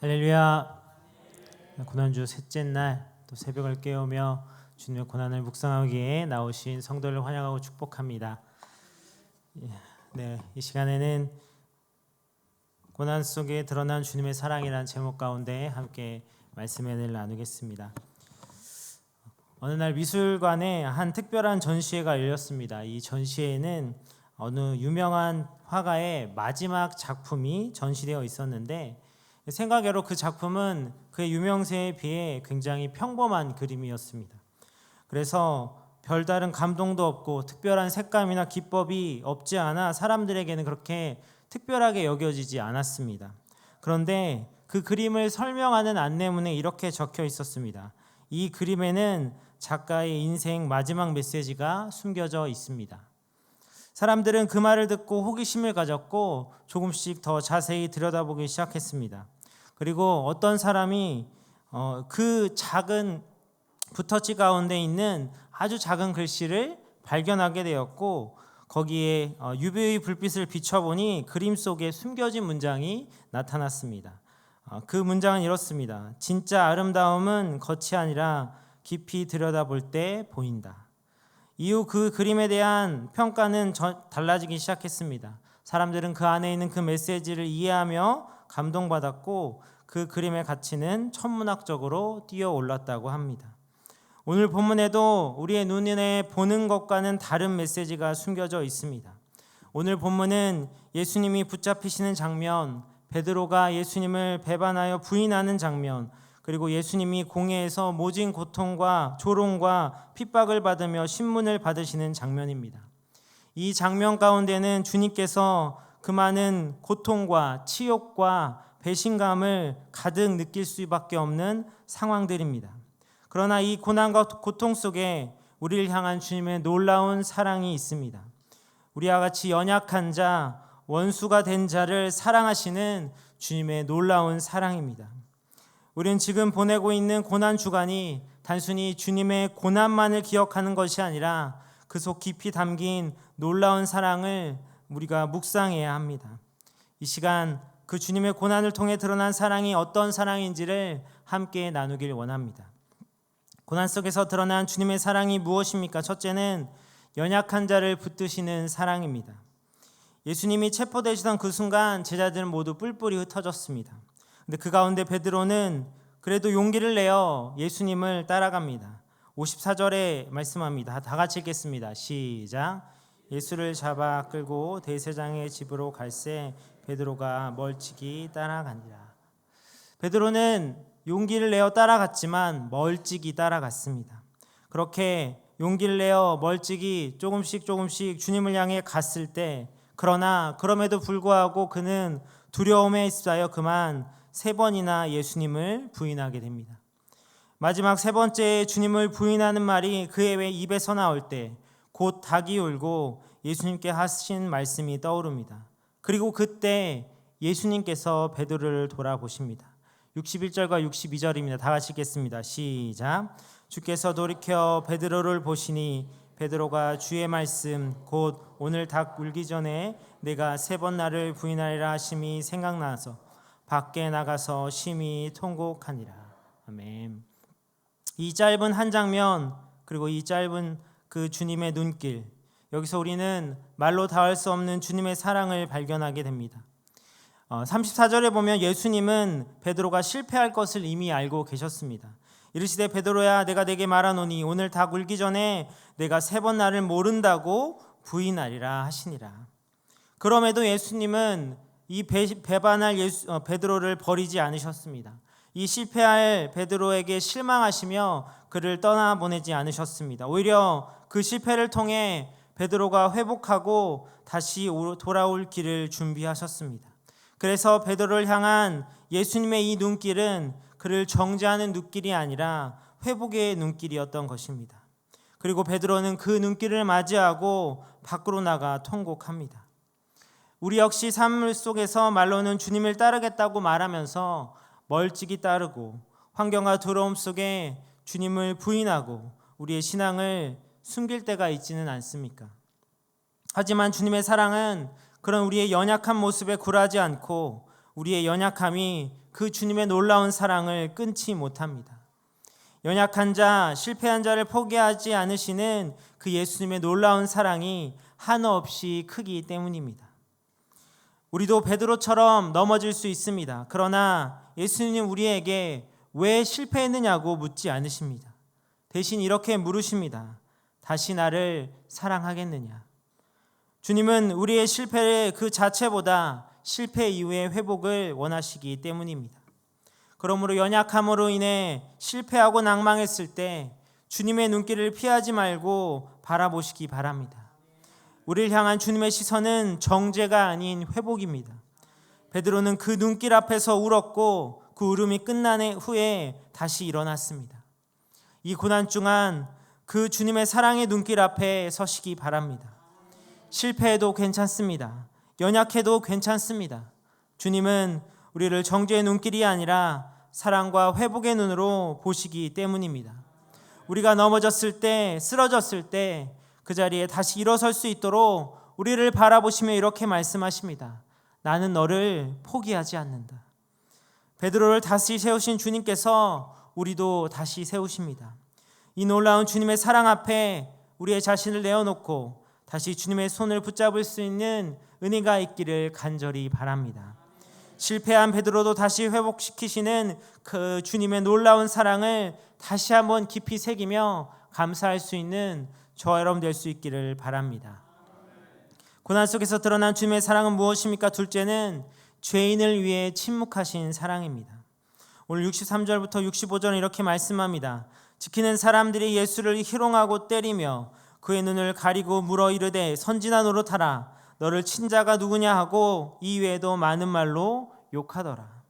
할렐루야. 고난주 셋째 날 또 새벽을 깨우며 주님의 고난을 묵상하기에 나오신 성도를 환영하고 축복합니다. 예, 네, 이 시간에는 고난 속에 드러난 주님의 사랑이라는 제목 가운데 함께 말씀을 나누겠습니다. 어느 날 미술관에 한 특별한 전시회가 열렸습니다. 이 전시회에는 어느 유명한 화가의 마지막 작품이 전시되어 있었는데 생각외로 그 작품은 그의 유명세에 비해 굉장히 평범한 그림이었습니다. 그래서 별다른 감동도 없고 특별한 색감이나 기법이 없지 않아 사람들에게는 그렇게 특별하게 여겨지지 않았습니다. 그런데 그 그림을 설명하는 안내문에 이렇게 적혀 있었습니다. 이 그림에는 작가의 인생 마지막 메시지가 숨겨져 있습니다. 사람들은 그 말을 듣고 호기심을 가졌고 조금씩 더 자세히 들여다보기 시작했습니다. 그리고 어떤 사람이 어, 그 작은 붓터치 가운데 있는 아주 작은 글씨를 발견하게 되었고 거기에 어, UV 불빛을 비춰보니 그림 속에 숨겨진 문장이 나타났습니다. 어, 그 문장은 이렇습니다. 진짜 아름다움은 겉이 아니라 깊이 들여다볼 때 보인다. 이후 그 그림에 대한 평가는 달라지기 시작했습니다. 사람들은 그 안에 있는 그 메시지를 이해하며 감동받았고 그 그림의 가치는 천문학적으로 뛰어 올랐다고 합니다. 오늘 본문에도 우리의 눈에 보는 것과는 다른 메시지가 숨겨져 있습니다. 오늘 본문은 예수님이 붙잡히시는 장면, 베드로가 예수님을 배반하여 부인하는 장면, 그리고 예수님이 공회에서 모진 고통과 조롱과 핍박을 받으며 신문을 받으시는 장면입니다. 이 장면 가운데는 주님께서 그 많은 고통과 치욕과 배신감을 가득 느낄 수밖에 없는 상황들입니다. 그러나 이 고난과 고통 속에 우리를 향한 주님의 놀라운 사랑이 있습니다. 우리와 같이 연약한 자, 원수가 된 자를 사랑하시는 주님의 놀라운 사랑입니다. 우리는 지금 보내고 있는 고난 주간이 단순히 주님의 고난만을 기억하는 것이 아니라 그 속 깊이 담긴 놀라운 사랑을 우리가 묵상해야 합니다. 이 시간 그 주님의 고난을 통해 드러난 사랑이 어떤 사랑인지를 함께 나누길 원합니다. 고난 속에서 드러난 주님의 사랑이 무엇입니까? 첫째는 연약한 자를 붙드시는 사랑입니다. 예수님이 체포되시던 그 순간 제자들은 모두 뿔뿔이 흩어졌습니다. 근데 그 가운데 베드로는 그래도 용기를 내어 예수님을 따라갑니다. 54절에 말씀합니다. 다 같이 읽겠습니다. 시작. 예수를 잡아 끌고 대세장의 집으로 갈새 베드로가 멀찍이 따라간니라. 베드로는 용기를 내어 따라갔지만 멀찍이 따라갔습니다. 그렇게 용기를 내어 멀찍이 조금씩 조금씩 주님을 향해 갔을 때 그러나 그럼에도 불구하고 그는 두려움에 휩싸여 그만 세 번이나 예수님을 부인하게 됩니다. 마지막 세 번째 주님을 부인하는 말이 그의 입에서 나올 때 곧 닭이 울고 예수님께 하신 말씀이 떠오릅니다. 그리고 그때 예수님께서 베드로를 돌아보십니다. 61절과 62절입니다. 다 같이 읽겠습니다. 시작. 주께서 돌이켜 베드로를 보시니 베드로가 주의 말씀 곧 오늘 닭 울기 전에 내가 세 번 나를 부인하리라 하심이 생각나서 밖에 나가서 심히 통곡하니라. 아멘. 이 짧은 한 장면 그리고 이 짧은 그 주님의 눈길 여기서 우리는 말로 다할 수 없는 주님의 사랑을 발견하게 됩니다. 34절에 어, 보면 예수님은 베드로가 실패할 것을 이미 알고 계셨습니다. 이르시되 베드로야 내가 내게 말하노니 오늘 다 굴기 전에 내가 세 번 나를 모른다고 부인하리라 하시니라. 그럼에도 예수님은 이 배 반할 예수, 어, 베드로를 버리지 않으셨습니다. 이 실패할 베드로에게 실망하시며 그를 떠나보내지 않으셨습니다. 오히려 그 실패를 통해 베드로가 회복하고 다시 돌아올 길을 준비하셨습니다. 그래서 베드로를 향한 예수님의 이 눈길은 그를 정죄하는 눈길이 아니라 회복의 눈길이었던 것입니다. 그리고 베드로는 그 눈길을 맞이하고 밖으로 나가 통곡합니다. 우리 역시 삶 속에서 말로는 주님을 따르겠다고 말하면서 멀찍이 따르고 환경과 두려움 속에 주님을 부인하고 우리의 신앙을 숨길 때가 있지는 않습니까? 하지만 주님의 사랑은 그런 우리의 연약한 모습에 굴하지 않고 우리의 연약함이 그 주님의 놀라운 사랑을 끊지 못합니다. 연약한 자, 실패한 자를 포기하지 않으시는 그 예수님의 놀라운 사랑이 한없이 크기 때문입니다. 우리도 베드로처럼 넘어질 수 있습니다. 그러나 예수님 우리에게 왜 실패했느냐고 묻지 않으십니다. 대신 이렇게 물으십니다. 다시 나를 사랑하겠느냐? 주님은 우리의 실패를 그 자체보다 실패 이후의 회복을 원하시기 때문입니다. 그러므로 연약함으로 인해 실패하고 낭망했을 때 주님의 눈길을 피하지 말고 바라보시기 바랍니다. 우리를 향한 주님의 시선은 정죄가 아닌 회복입니다. 베드로는 그 눈길 앞에서 울었고 그 울음이 끝난 후에 다시 일어났습니다. 이 고난 중한 그 주님의 사랑의 눈길 앞에 서시기 바랍니다. 실패해도 괜찮습니다. 연약해도 괜찮습니다. 주님은 우리를 정죄의 눈길이 아니라 사랑과 회복의 눈으로 보시기 때문입니다. 우리가 넘어졌을 때, 쓰러졌을 때 그 자리에 다시 일어설 수 있도록 우리를 바라보시며 이렇게 말씀하십니다. 나는 너를 포기하지 않는다. 베드로를 다시 세우신 주님께서 우리도 다시 세우십니다. 이 놀라운 주님의 사랑 앞에 우리의 자신을 내어놓고 다시 주님의 손을 붙잡을 수 있는 은혜가 있기를 간절히 바랍니다. 실패한 베드로도 다시 회복시키시는 그 주님의 놀라운 사랑을 다시 한번 깊이 새기며 감사할 수 있는 저와 여러분 될 수 있기를 바랍니다. 고난 속에서 드러난 주님의 사랑은 무엇입니까? 둘째는 죄인을 위해 침묵하신 사랑입니다. 오늘 63절부터 65절은 이렇게 말씀합니다. 지키는 사람들이 예수를 희롱하고 때리며 그의 눈을 가리고 물어 이르되 선지나 노릇하라 너를 친자가 누구냐 하고 이외에도 많은 말로 욕하더라.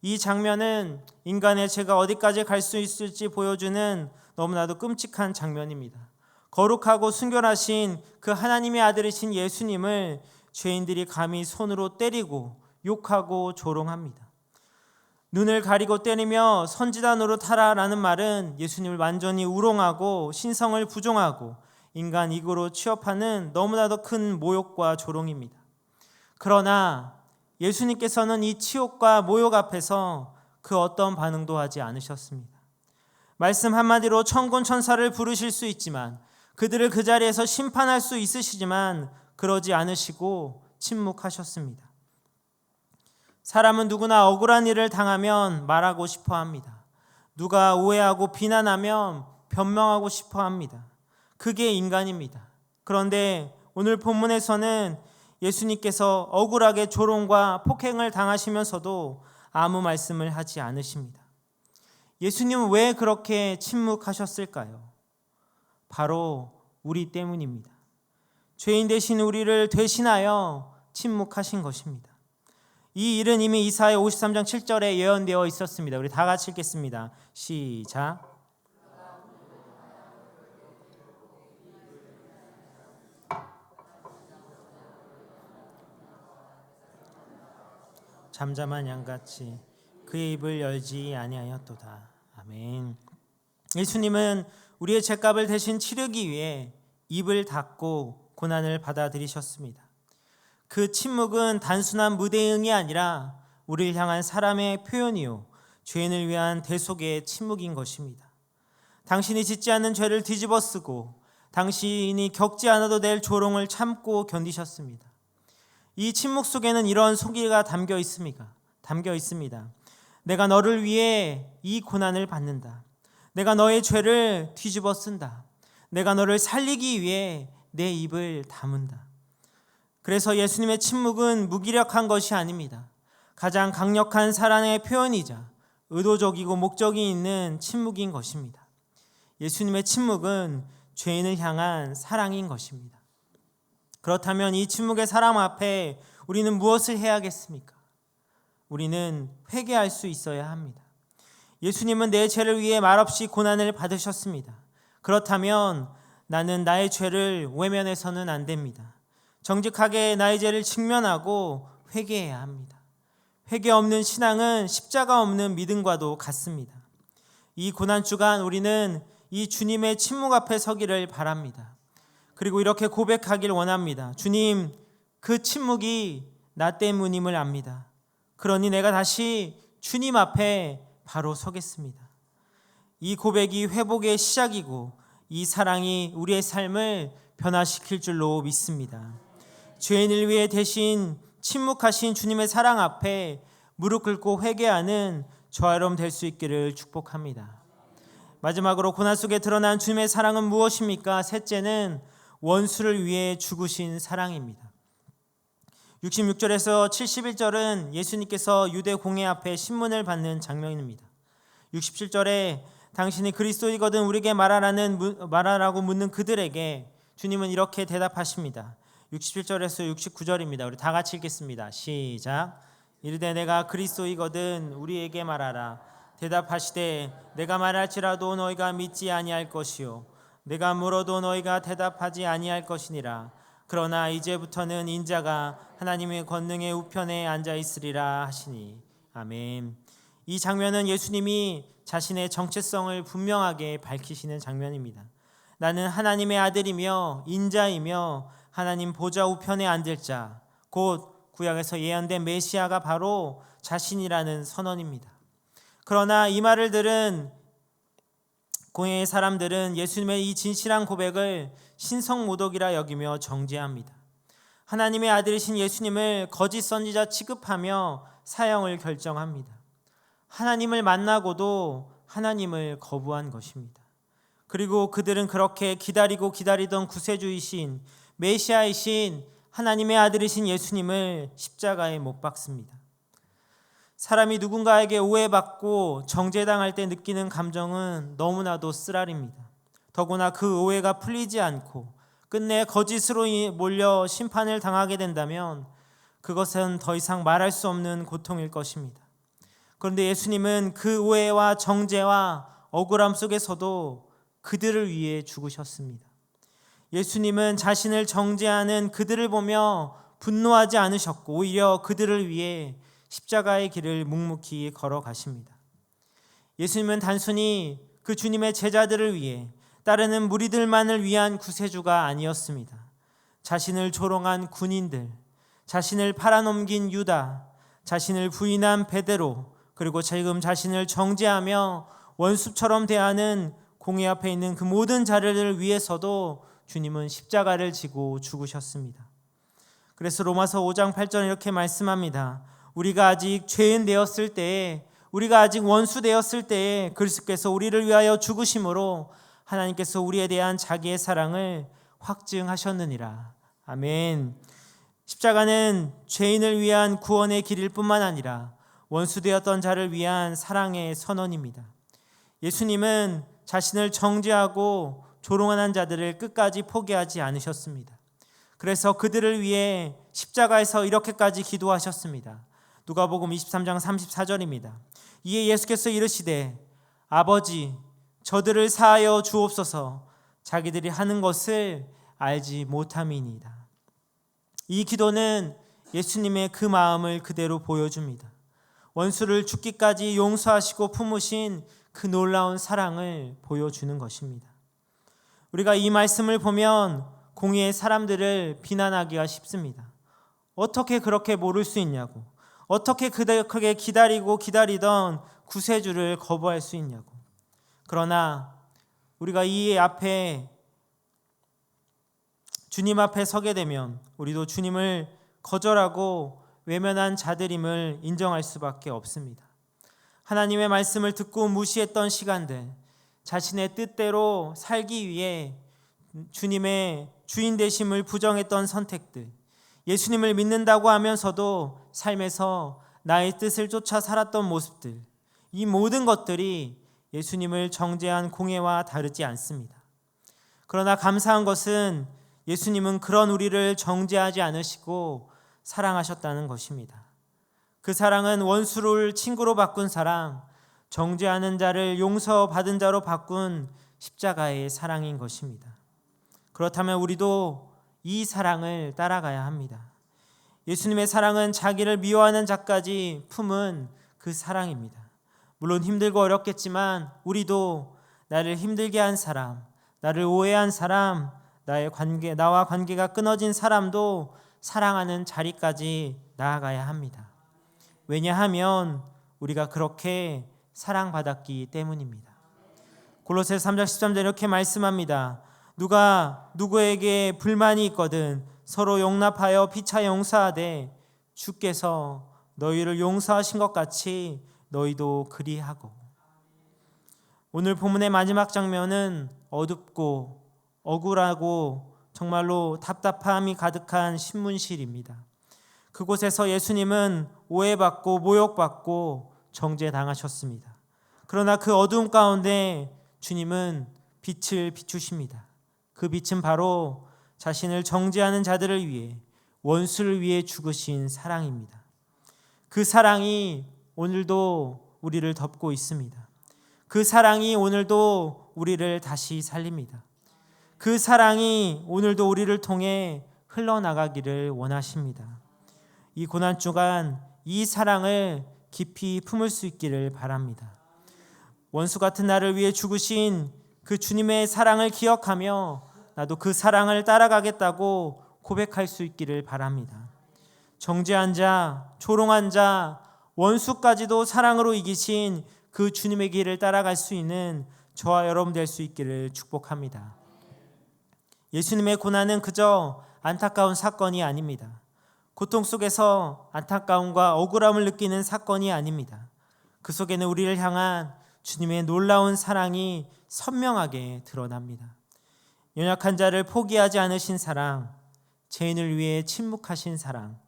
이 장면은 인간의 죄가 어디까지 갈 수 있을지 보여주는 너무나도 끔찍한 장면입니다. 거룩하고 순결하신 그 하나님의 아들이신 예수님을 죄인들이 감히 손으로 때리고 욕하고 조롱합니다. 눈을 가리고 때리며 선지단으로 타라라는 말은 예수님을 완전히 우롱하고 신성을 부종하고 인간 이고로 취업하는 너무나도 큰 모욕과 조롱입니다. 그러나 예수님께서는 이 치욕과 모욕 앞에서 그 어떤 반응도 하지 않으셨습니다. 말씀 한마디로 천군 천사를 부르실 수 있지만 그들을 그 자리에서 심판할 수 있으시지만 그러지 않으시고 침묵하셨습니다. 사람은 누구나 억울한 일을 당하면 말하고 싶어 합니다. 누가 오해하고 비난하면 변명하고 싶어 합니다. 그게 인간입니다. 그런데 오늘 본문에서는 예수님께서 억울하게 조롱과 폭행을 당하시면서도 아무 말씀을 하지 않으십니다. 예수님은 왜 그렇게 침묵하셨을까요? 바로 우리 때문입니다. 죄인 대신 우리를 대신하여 침묵하신 것입니다. 이 일은 이미 이사야 53장 7절에 예언되어 있었습니다. 우리 다 같이 읽겠습니다. 시작. 잠잠한 양같이 그의 입을 열지 아니하였도다. 아멘. 예수님은 우리의 죄값을 대신 치르기 위해 입을 닫고 고난을 받아들이셨습니다. 그 침묵은 단순한 무대응이 아니라 우리를 향한 사람의 표현이요 죄인을 위한 대속의 침묵인 것입니다. 당신이 짓지 않는 죄를 뒤집어 쓰고 당신이 겪지 않아도 될 조롱을 참고 견디셨습니다. 이 침묵 속에는 이런 속기가 담겨 있습니까? 담겨 있습니다. 내가 너를 위해 이 고난을 받는다. 내가 너의 죄를 뒤집어 쓴다. 내가 너를 살리기 위해 내 입을 다문다. 그래서 예수님의 침묵은 무기력한 것이 아닙니다. 가장 강력한 사랑의 표현이자 의도적이고 목적이 있는 침묵인 것입니다. 예수님의 침묵은 죄인을 향한 사랑인 것입니다. 그렇다면 이 침묵의 사람 앞에 우리는 무엇을 해야겠습니까? 우리는 회개할 수 있어야 합니다. 예수님은 내 죄를 위해 말없이 고난을 받으셨습니다. 그렇다면 나는 나의 죄를 외면해서는 안 됩니다. 정직하게 나의 죄를 직면하고 회개해야 합니다. 회개 없는 신앙은 십자가 없는 믿음과도 같습니다. 이 고난 주간 우리는 이 주님의 침묵 앞에 서기를 바랍니다. 그리고 이렇게 고백하길 원합니다. 주님, 그 침묵이 나 때문임을 압니다. 그러니 내가 다시 주님 앞에 바로 서겠습니다. 이 고백이 회복의 시작이고 이 사랑이 우리의 삶을 변화시킬 줄로 믿습니다. 죄인을 위해 대신 침묵하신 주님의 사랑 앞에 무릎 꿇고 회개하는 저와 여러분 될 수 있기를 축복합니다. 마지막으로 고난 속에 드러난 주님의 사랑은 무엇입니까? 셋째는 원수를 위해 죽으신 사랑입니다. 66절에서 71절은 예수님께서 유대 공회 앞에 신문을 받는 장면입니다. 67절에 당신이 그리스도이거든 우리에게 말하라는 말하라고 묻는 그들에게 주님은 이렇게 대답하십니다. 67절에서 69절입니다. 우리 다 같이 읽겠습니다. 시작. 이르되 내가 그리스도이거든 우리에게 말하라. 대답하시되 내가 말할지라도 너희가 믿지 아니할 것이요 내가 물어도 너희가 대답하지 아니할 것이니라. 그러나 이제부터는 인자가 하나님의 권능의 우편에 앉아 있으리라 하시니 아멘. 이 장면은 예수님이 자신의 정체성을 분명하게 밝히시는 장면입니다. 나는 하나님의 아들이며 인자이며 하나님 보좌 우편에 앉을 자, 곧 구약에서 예언된 메시아가 바로 자신이라는 선언입니다. 그러나 이 말을 들은 공회의 사람들은 예수님의 이 진실한 고백을 신성모독이라 여기며 정죄합니다. 하나님의 아들이신 예수님을 거짓 선지자 취급하며 사형을 결정합니다. 하나님을 만나고도 하나님을 거부한 것입니다. 그리고 그들은 그렇게 기다리고 기다리던 구세주이신 메시아이신 하나님의 아들이신 예수님을 십자가에 못 박습니다. 사람이 누군가에게 오해받고 정죄당할 때 느끼는 감정은 너무나도 쓰라립니다. 더구나 그 오해가 풀리지 않고 끝내 거짓으로 몰려 심판을 당하게 된다면 그것은 더 이상 말할 수 없는 고통일 것입니다. 그런데 예수님은 그 오해와 정죄와 억울함 속에서도 그들을 위해 죽으셨습니다. 예수님은 자신을 정죄하는 그들을 보며 분노하지 않으셨고 오히려 그들을 위해 십자가의 길을 묵묵히 걸어가십니다. 예수님은 단순히 그 주님의 제자들을 위해 따르는 무리들만을 위한 구세주가 아니었습니다. 자신을 조롱한 군인들, 자신을 팔아넘긴 유다, 자신을 부인한 베드로, 그리고 지금 자신을 정죄하며 원수처럼 대하는 공회 앞에 있는 그 모든 자를 위해서도 주님은 십자가를 지고 죽으셨습니다. 그래서 로마서 5장 8절 이렇게 말씀합니다. 우리가 아직 죄인 되었을 때에 우리가 아직 원수 되었을 때에 그리스도께서 우리를 위하여 죽으심으로 하나님께서 우리에 대한 자기의 사랑을 확증하셨느니라. 아멘. 십자가는 죄인을 위한 구원의 길일 뿐만 아니라 원수 되었던 자를 위한 사랑의 선언입니다. 예수님은 자신을 정죄하고 조롱하는 자들을 끝까지 포기하지 않으셨습니다. 그래서 그들을 위해 십자가에서 이렇게까지 기도하셨습니다. 누가복음 23장 34절입니다. 이에 예수께서 이르시되 아버지 저들을 사하여 주옵소서 자기들이 하는 것을 알지 못함이니이다. 이 기도는 예수님의 그 마음을 그대로 보여줍니다. 원수를 죽기까지 용서하시고 품으신 그 놀라운 사랑을 보여주는 것입니다. 우리가 이 말씀을 보면 공의의 사람들을 비난하기가 쉽습니다. 어떻게 그렇게 모를 수 있냐고. 어떻게 그렇게 기다리고 기다리던 구세주를 거부할 수 있냐고. 그러나 우리가 이 앞에 주님 앞에 서게 되면 우리도 주님을 거절하고 외면한 자들임을 인정할 수밖에 없습니다. 하나님의 말씀을 듣고 무시했던 시간들, 자신의 뜻대로 살기 위해 주님의 주인 되심을 부정했던 선택들, 예수님을 믿는다고 하면서도 삶에서 나의 뜻을 쫓아 살았던 모습들, 이 모든 것들이 예수님을 정죄한 공예와 다르지 않습니다. 그러나 감사한 것은 예수님은 그런 우리를 정죄하지 않으시고 사랑하셨다는 것입니다. 그 사랑은 원수를 친구로 바꾼 사랑, 정죄하는 자를 용서받은 자로 바꾼 십자가의 사랑인 것입니다. 그렇다면 우리도 이 사랑을 따라가야 합니다. 예수님의 사랑은 자기를 미워하는 자까지 품은 그 사랑입니다. 물론 힘들고 어렵겠지만 우리도 나를 힘들게 한 사람, 나를 오해한 사람, 나의 관계, 나와 관계가 끊어진 사람도 사랑하는 자리까지 나아가야 합니다. 왜냐하면 우리가 그렇게 사랑받았기 때문입니다. 골로새서 3장 13절 이렇게 말씀합니다. 누가 누구에게 불만이 있거든 서로 용납하여 피차 용서하되 주께서 너희를 용서하신 것 같이 너희도 그리하고 오늘 본문의 마지막 장면은 어둡고 억울하고 정말로 답답함이 가득한 신문실입니다. 그곳에서 예수님은 오해받고 모욕받고 정죄당하셨습니다. 그러나 그 어두움 가운데 주님은 빛을 비추십니다. 그 빛은 바로 자신을 정죄하는 자들을 위해 원수를 위해 죽으신 사랑입니다. 그 사랑이 오늘도 우리를 덮고 있습니다. 그 사랑이 오늘도 우리를 다시 살립니다. 그 사랑이 오늘도 우리를 통해 흘러나가기를 원하십니다. 이 고난 주간 이 사랑을 깊이 품을 수 있기를 바랍니다. 원수 같은 나를 위해 죽으신 그 주님의 사랑을 기억하며 나도 그 사랑을 따라가겠다고 고백할 수 있기를 바랍니다. 정죄한 자, 조롱한 자, 원수까지도 사랑으로 이기신 그 주님의 길을 따라갈 수 있는 저와 여러분 될 수 있기를 축복합니다. 예수님의 고난은 그저 안타까운 사건이 아닙니다. 고통 속에서 안타까움과 억울함을 느끼는 사건이 아닙니다. 그 속에는 우리를 향한 주님의 놀라운 사랑이 선명하게 드러납니다. 연약한 자를 포기하지 않으신 사랑, 죄인을 위해 침묵하신 사랑,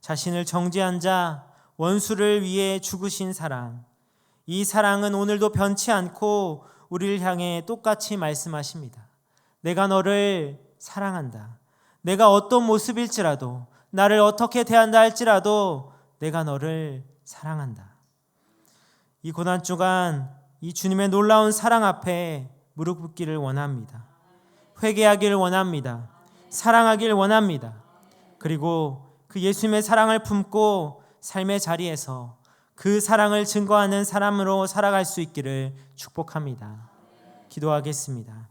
자신을 정죄한 자, 원수를 위해 죽으신 사랑. 이 사랑은 오늘도 변치 않고 우리를 향해 똑같이 말씀하십니다. 내가 너를 사랑한다. 내가 어떤 모습일지라도, 나를 어떻게 대한다 할지라도 내가 너를 사랑한다. 이 고난 주간 이 주님의 놀라운 사랑 앞에 무릎 꿇기를 원합니다. 회개하기를 원합니다. 사랑하기를 원합니다. 그리고 그 예수님의 사랑을 품고 삶의 자리에서 그 사랑을 증거하는 사람으로 살아갈 수 있기를 축복합니다. 기도하겠습니다.